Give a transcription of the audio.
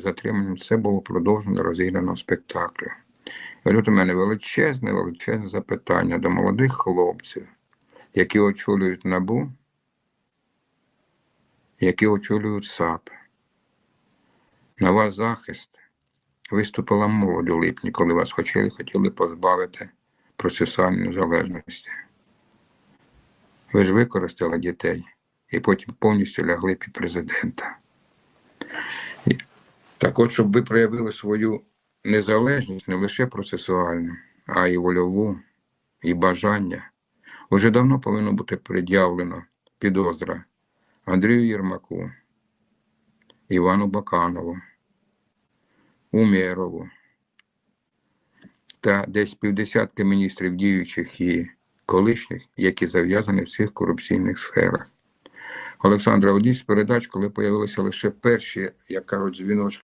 затриманням, це було продовжено розіграного спектаклю. І от у мене величезне, величезне запитання до молодих хлопців, які очолюють НАБУ, які очолюють САП. На ваш захист виступила молодь у липні, коли вас хотіли, хотіли позбавити процесуальної незалежності. Ви ж використали дітей і потім повністю лягли під президента. Так от, щоб ви проявили свою незалежність не лише процесуальну, а й вольову, і бажання, уже давно повинно бути пред'явлено підозра Андрію Єрмаку, Івану Баканову, Умєрову та десь півдесятки міністрів діючих і колишніх, які зав'язані в цих корупційних сферах. Олександра, одній з передач, коли появилися лише перші, як кажуть, дзвіночки